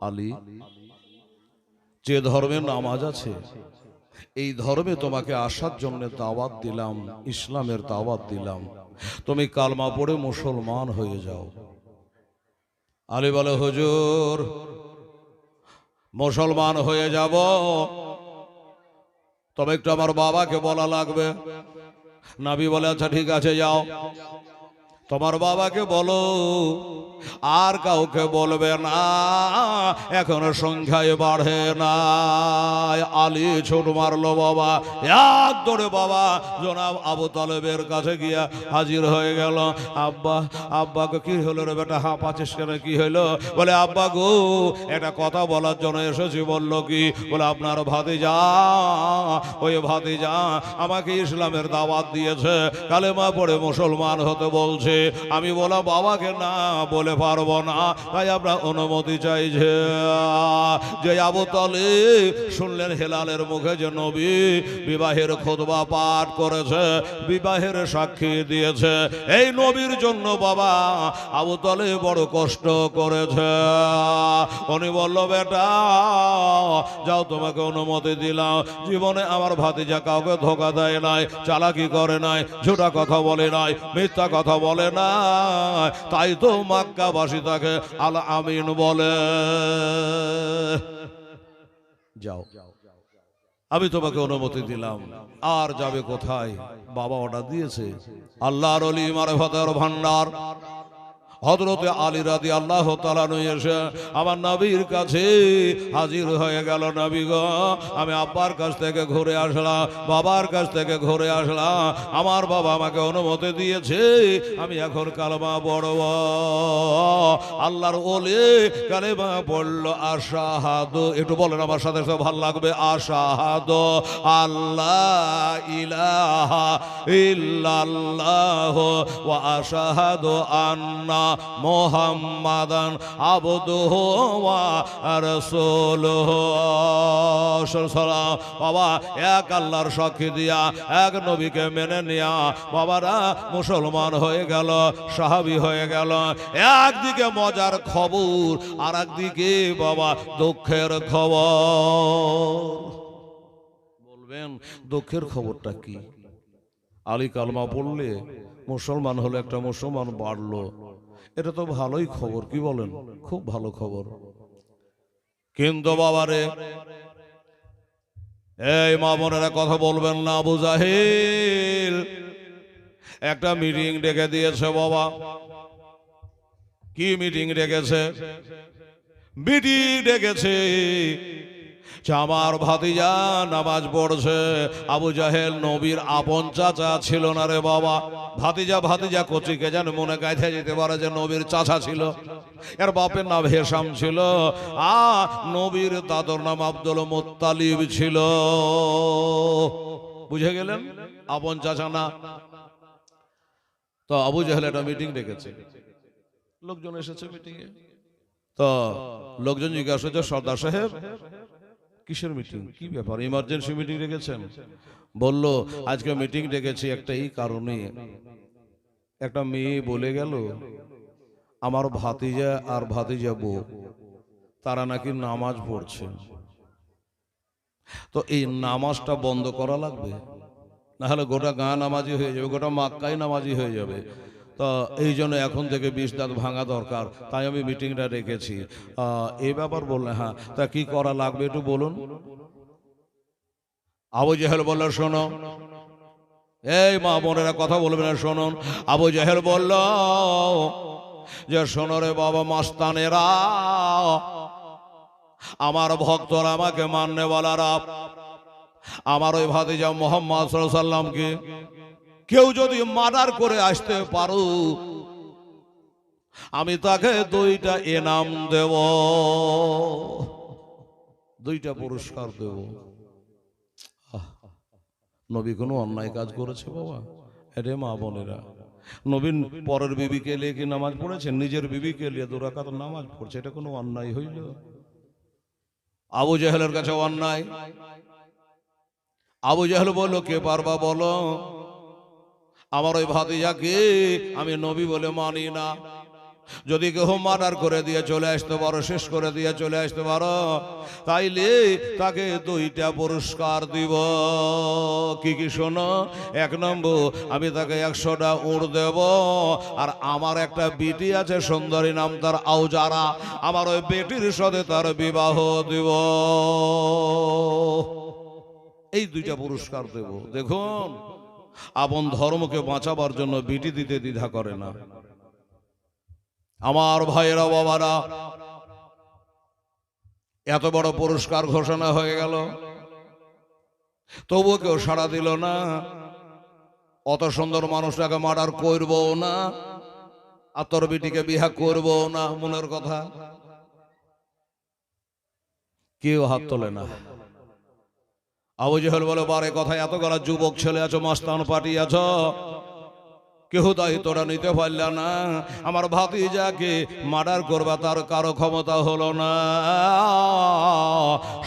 আলী যে ধর্মের নামাজ আছে এই ধর্মে তোমাকে আসার জন্য দাওয়াত দিলাম ইসলামের দাওয়াত দিলাম। তুমি কালমা পড়ে মুসলমান হয়ে যাও। আলী বলে হুজুর মুসলমান হয়ে যাব। তবে একটু আমার বাবাকে বলা লাগবে। নাবি বলে আচ্ছা ঠিক আছে যাও। তোমার বাবাকে বলো, আর কাউকে বলবে না, এখন সংখ্যায় বাড়ে না আলী ছোট মারলো বাবা, এক দৌড়ে বাবা, জনাব আবু তালেবের কাছে গিয়া হাজির হয়ে গেল। আব্বা আব্বাকে কি হলো রে বেটা হা পাচিস কেন, কি হইল বলে, আব্বা গো, একটা কথা বলার জন্য এসেছি, বলল কি? বলে, আপনার ভাতে যা ওই ভাতিজা আমাকে ইসলামের দাওয়াত দিয়েছে, কালেমা পড়ে মুসলমান হতে বলছে। আমি বলা বাবাকে না বলে পারব না। তাই আমরা অনুমতি চাই যে যে আবুতলে শুনলেন হেলালের মুখে যে নবী বিবাহের খোদবা পাঠ করেছে, বিবাহের সাক্ষী দিয়েছে। এই নবীর জন্য বাবা আবু তলে বড় কষ্ট করেছে। উনি বলল, বেটা, যাও তোমাকে অনুমতি দিলাম। জীবনে আমার ভাতিজা কাউকে ধোকা দেয় নাই, চালাকি করে নাই, ঝুটা কথা বলে নাই, মিথ্যা কথা বলে না তাই তো মাক্কাবাসী তাকে আল আমিন বলে। যাও। আমি তোমাকে অনুমতি দিলাম। আর যাবে কোথায়? বাবা অর্ডার দিয়েছে। আল্লাহর ভান্ডার। হজরতে আলী রাদি আল্লাহ এসে আমার নবীর কাছে হাজির হয়ে গেল, নবী গো, আমি আব্বার কাছ থেকে ঘুরে আসলাম, বাবার কাছ থেকে ঘুরে আসলাম। আমার বাবা আমাকে অনুমতি দিয়েছে, আমি এখন কালমা বড় আল্লাহর ওলে কালেমা পড়ল, আশাহাদ একটু বলেন আমার সাথে সাথে ভালো লাগবে, আশাহাদ আল্লাহ ইলাহা ইল্লাল্লাহ ওয়া আশাহাদু আন্না মুহাম্মাদান আবদুহু ওয়া রাসূলুহু। সাল্লাল্লাহু বাবা, এক আল্লাহর সাক্ষী দিয়া, এক নবীকে মেনে নিয়া, বাবারা মুসলমান হয়ে গেল, সাহাবী হয়ে গেল। একদিকে মজার খবর আর একদিকে বাবা দুঃখের খবর। বলবেন, দুঃখের খবরটা কি? আলী কালমা পড়লে মুসলমান হলে একটা মুসলমান বাড়লো। এটা তো ভালোই খবর, কি বলেন? খুব ভালো খবর। কিন্তু বাবারে, এই মা বোনেরা কথা বলবেন না, আবু জাহিল। একটা মিটিং ডেকে দিয়েছে বাবা। কি মিটিং ডেকেছে? মিটিং ডেকেছে। আমার ভাতিজা নামাজ পড়ছে, আবু জাহেল নবীর আপন চাচা ছিল না রে বাবা। ভাতিজা ভাতিজা কচিকে যেন মনে গাইতে যেতে পারে যে নবীর চাচা ছিল। এর বাপের নাম হেসাম ছিল। আ, নবীর দাদর নাম আব্দুল মোত্তালিব ছিল। বুঝে গেলেন? আপন চাচা না। তো আবু জাহেল একটা মিটিং ডেকেছে। লোকজন এসেছে মিটিং এ তো লোকজন জিজ্ঞাসা সর্দার সাহেব কিসের মিটিং কি ব্যাপার? ইমার্জেন্সি মিটিং রেখেছেন বলল আজকে মিটিং ডেকেছি একটা এই কারণে। একটা মেয়ে বলে গেল আমার ভাতিজা আর ভাতিজা বউ তারা নাকি নামাজ পড়ছে। তো এই নামাজটা বন্ধ করা লাগবে? না হলে গোটা গাঁ নামাজি হয়ে যাবে গোটা মাক্কাই নামাজি হয়ে যাবে। তো এই জন্য এখন থেকে বিষ দাঁত ভাঙা দরকার। তাই আমি মিটিংটা রেখেছি। এই ব্যাপার বললে হ্যাঁ তা কি করা লাগবে একটু বলুন? আবু জাহেল বলল, শোনো। এই মা বোনেরা কথা বলবে না, শুনুন। আবু জাহেল বলল, যে শোনো রে বাবা মাস্তানেরা, আমার ভক্তরা আমাকে মাননে বলারা আমার ওই ভাতিজা মোহাম্মদ সাল্লামকে কেউ যদি মার্ডার করে আসতে পারো, আমি তাকে দুইটা এনাম দেব। দুইটা পুরস্কার দেব। নবী কোনো অন্যায় কাজ করেছে বাবা? এরে মা বোনেরা, নবীন পরের বিবিকে লিয়ে কি নামাজ পড়েছে? নিজের বিবিকে লিয়ে দুরাকাত নামাজ পড়ছে, এটা কোনো অন্যায় হইল? আবু জাহেলের কাছে অন্যায়। আবু জাহেল বলল, কে পারবা বলো? আমার ওই ভাতিজাকে আমি নবী বলে মানি না। যদি কেউ মার্ডার করে দিয়ে চলে আসতে পারো, শেষ করে দিয়ে চলে আসতে পারো, তাইলে তাকে দুইটা পুরস্কার দিব। কি কি শোনো? এক নম্বর, আমি তাকে একশোটা উড় দেব, আর আমার একটা বিটি আছে, সুন্দরী নাম তার আউজারা, আমার ওই বেটির সাথে তার বিবাহ দিব। এই দুইটা পুরস্কার দেব। দেখুন আপন ধর্মকে বাঁচাবার জন্য বিটি দিতে দ্বিধা করে না। আমার ভাইয়েরা, বাবারা, এত বড় পুরস্কার ঘোষণা হয়ে গেল। তবুও কেউ সাড়া দিল না। অত সুন্দর মানুষটাকে মার্ডার করব না, আর তোর বিটিকে বিহা করব না, মনের কথা। কেউ হাত তোলে না। আবু জেহল বলো বারে কথা এত গলা যুবক ছেলে আছো মাস্তান পার্টি আছো কেউ দায়িত্বটা নিতে পারল না। আমার ভাতিজাকে মার্ডার করবা তার কারও ক্ষমতা হলো না।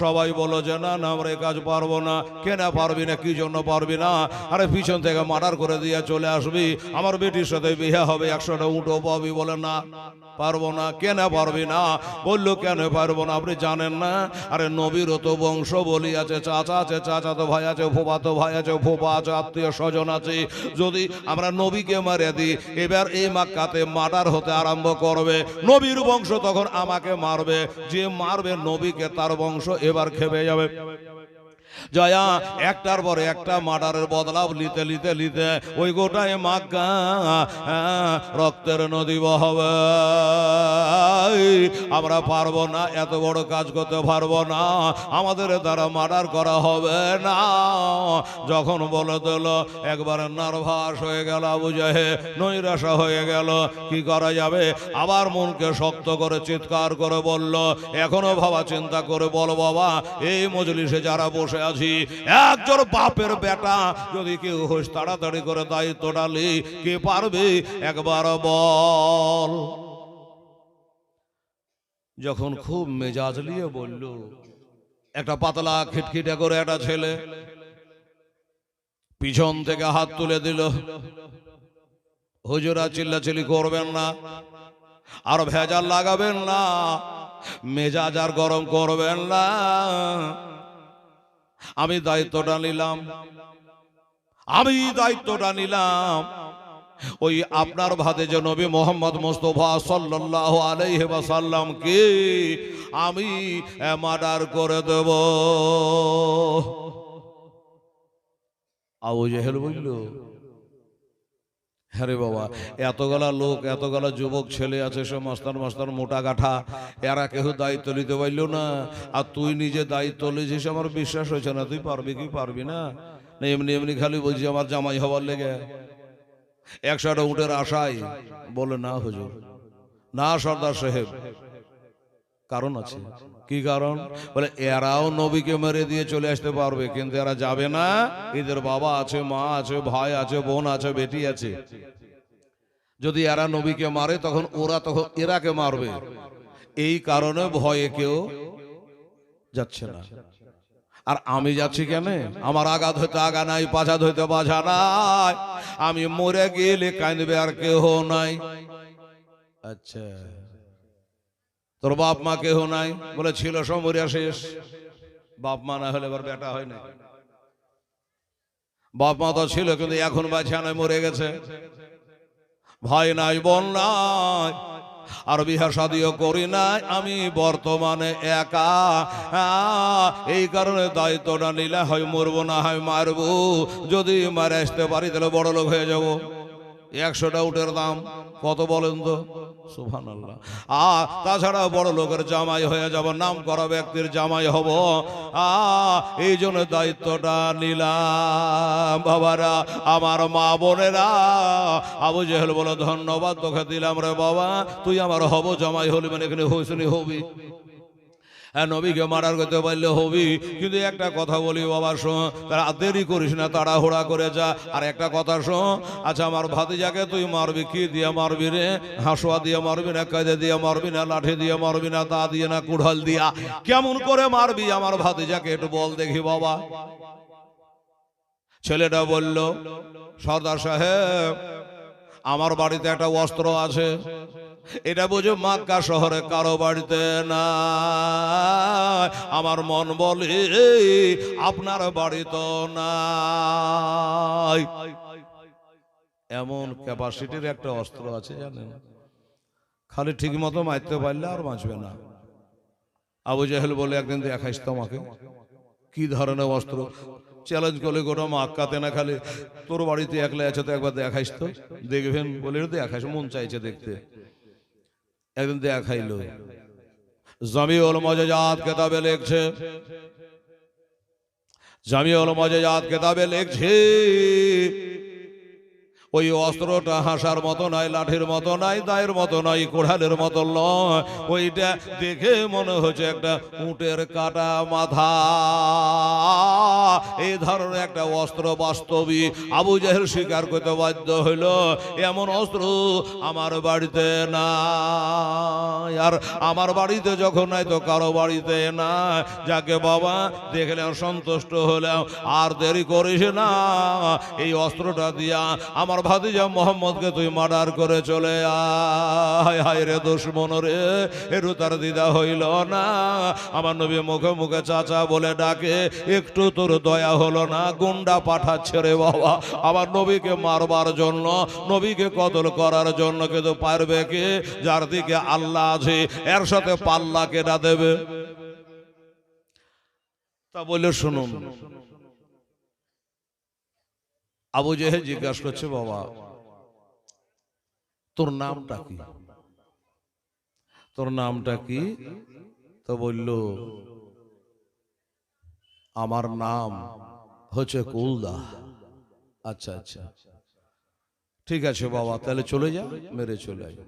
সবাই বলো যে, না না, আমরা কাজ পারব না। কেন পারবি না? কি জন্য পারবি না? আরে পিছন থেকে মার্ডার করে দিয়ে চলে আসবি। আমার বেটির সাথে বিয়ে হবে একশোটা উঠো পাবি বলে, না, পারব না। কেন পারবি না? বলল, কেন পারব না? আপনি জানেন না? আরে নবীর তো বংশ বলি আছে, চাচা আছে চাচা তো ভাই আছে ফোপা তো ভাই আছে ফোপা আছে, আত্মীয় স্বজন আছে। যদি আমরা নবীকে মারে দিই এবার এই মাক্কাতে মার্ডার হতে আরম্ভ করবে। নবীর বংশ তখন আমাকে মারবে, যে মারবে নবীকে তার বংশ এবার খেপে যাবে। জয়া, একটার পর একটা মার্ডারের বদলাও লিতে লিতে নিতে ওই গোটায় মাগা রক্তের নদী বহবে। আমরা পারব না, এত বড় কাজ করতে পারব না, আমাদের দ্বারা মার্ডার করা হবে না। যখন বলে দিল, একবার নার্ভাস হয়ে গেল বুঝে নৈরাশা হয়ে গেল, কি করা যাবে? আবার মনকে শক্ত করে, চিৎকার করে বলল, এখনও ভাবা চিন্তা করে বল বাবা, এই মজলিসে যারা বসে আছি, একজন বাপের বেটা, যদি কেউ হোস তাড়াতাড়ি করে দায়িত্ব ডালি কে পারবে? একবার বল। যখন খুব মেজাজ নিয়ে বলল একটা পাতলা খিটখিটে করে একটা ছেলে। পিছন থেকে হাত তুলে দিল। হুজুরা চিল্লাচিল্লি করবেন না আর ভেজাল লাগাবেন না মেজাজ আর গরম করবেন না। আমি দায়িত্বটা নিলাম। আমি দায়িত্বটা নিলাম। ওই আপনার ভাতে যে নবী মোহাম্মদ মুস্তফা সাল্লাল্লাহু আলাইহি ওয়াসাল্লাম কে আমি মার্ডার করে দেব। আবু জেহেল বলল হ্যাঁ রে বাবা, এতগুলা লোক, এতগুলা যুবক ছেলে আছে সে মাস্তান মাস্তান মোটা গাঠা, এরা কেউ দায়িত্ব নিতে পারল না। আর তুই নিজে দায়িত্ব লিছিস আমার বিশ্বাস হয়েছে না, তুই পারবি কি পারবি না, এমনি এমনি খালি বলছি, আমার জামাই হবার লেগে। একশোটা উঠের আশায় বলে, না হুজুর, না সর্দার সাহেব। কারণ আছে। কি কারণ? বলে, এরাও নবীকে মেরে দিয়ে চলে আসতে পারবে, কিন্তু এরা যাবে না। এদের বাবা আছে, মা আছে, ভাই আছে, বোন আছে, বেটি আছে। যদি এরা নবীকে মারে, তখন ওরা তখন এরাকে মারবে। এই কারণে ভয়ে কেউ যাচ্ছে না। আর আমি যাচ্ছি কেন? আমার আঘাত হইতে আগা নাই পাছাত হইতে বাঝা নাই। আমি মরে গেলে কাঁদবে আর কেহ নাই। আচ্ছা। তোর বাপ মা কেহ নাই? বলে, ছিল, সমরিয়া শেষ। বাপ মা না হলে এবার বেটা হয় না বাপ মা তো ছিল, কিন্তু এখন বাছা নয় মরে গেছে। ভাই নাই, বোন নাই। আর বিহা সাদিও করি নাই, আমি বর্তমানে একা। এই কারণে দায়িত্বটা নিলে হয় মরবো, না হয় মারবো। যদি মারে আসতে পারি, তাহলে বড় লোক হয়ে যাব। একশোটা উটের দাম, কত বলেন তো? সুভান আল্লাহ আ তাছাড়া বড় লোকের জামাই হয়ে যাব, নাম করা ব্যক্তির জামাই হব। আ, এই জন্য দায়িত্বটা নিলাম। বাবারা, আমার মা বোনেরা, আবু জেহেল বলে, ধন্যবাদ তোকে দিলাম রে বাবা। তুই আমার হব জামাই হলি মানে এখানে হইসনি হবি। হ্যাঁ নবীকে মারার করতে পারলে হবি। কিন্তু একটা কথা বলি বাবা শোন তারা দেরি করিস না তাড়াহুড়া করে যা। আর একটা কথা শোন আচ্ছা আমার ভাতিজাকে তুই মারবি কি দিয়ে মারবি রে? হাঁসুয়া দিয়ে মারবি না কায়দে দিয়ে মারবি না লাঠি দিয়ে মারবি না তা দিয়ে না কুড়াল দিয়া? কেমন করে মারবি আমার ভাতিজাকে একটু বল দেখি বাবা। ছেলেটা বলল সর্দার সাহেব আমার বাড়িতে একটা অস্ত্র আছে। এটা বুঝে মাক্কা শহরে। কারও বাড়িতে না। আমার মন বলে আপনার বাড়ি তো নাই। এমন ক্যাপাসিটির একটা অস্ত্র আছে জানেন? খালি ঠিক মতো মারতে পারলে আর বাঁচবে না। আবু জাহেল বলে একদিন দেখাইস তো আমাকে কি ধরনের অস্ত্র? চ্যালেঞ্জ করলে গোটা মাক্কাতে না খালি? তোর বাড়িতে একলা আছে তো একবার দেখাইস তো। দেখবেন বলে দেখাইস মন চাইছে দেখতে। একদিন দেখাইল জামিউল মজাজাত কেতাবে লিখছে। জামিউল মজাজাত কেতাবে লিখছে। ওই অস্ত্রটা হাসার মতো নয়, লাঠির মতো নয়, দায়ের মতো নয়, কোড়ালের মতো নয়। ওইটা দেখে মনে হচ্ছে একটা উটের কাটা মাথা। এই ধরনের একটা অস্ত্র বাস্তবী আবু জাহেল স্বীকার করতে বাধ্য হইল, এমন অস্ত্র আমার বাড়িতে না আর আমার বাড়িতে যখন নাই তো কারও বাড়িতে না যাকে বাবা দেখলাম সন্তুষ্ট হলাম আর দেরি করিস না, এই অস্ত্রটা দিয়া আমার ভাতিজা মোহাম্মদকে তুই মার্ডার করে চলে আয়। হায় রে দুশ্মন রে এরু তার দিদা হইল না। আমার নবী মুখে মুখে চাচা বলে ডাকে, একটু তোর দয়া হলো না, গুন্ডা পাঠাচ্ছে রে বাবা। আমার নবীকে মারবার জন্য, নবীকে কতল করার জন্য কিন্তু পারবে কে? যার দিকে আল্লাহ আছে, এর সাথে পাল্লা কেটা দেবে। তা বলে শুনুন আবু জেহেল জিজ্ঞাসা করছে, বাবা, তোর নামটা কি? তোর নামটা কি? তো বলল, আমার নাম হচ্ছে কুলদা। আচ্ছা আচ্ছা ঠিক আছে বাবা, তাহলে চলে যা, মেরে চলে আয়।